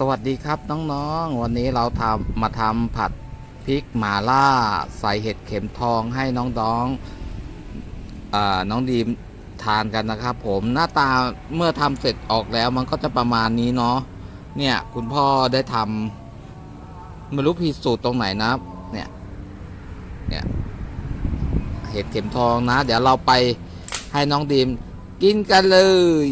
สวัสดีครับน้องๆ วันนี้เราทำมาทำผัดพริกหมาล่า ใส่เห็ดเข็มทองให้น้องๆอน้องดีมทานกันนะครับ ผมหน้าตาเมื่อทำเสร็จออกแล้วมันก็จะประมาณนี้เนาะเนี่ยคุณพ่อได้ทำไม่รู้ผิดสูตรตรงไหนนะเนี่ยเนี่ยเห็ดเข็มทองนะ เดี๋ยวเราไปให้น้องดีมกินกันเลย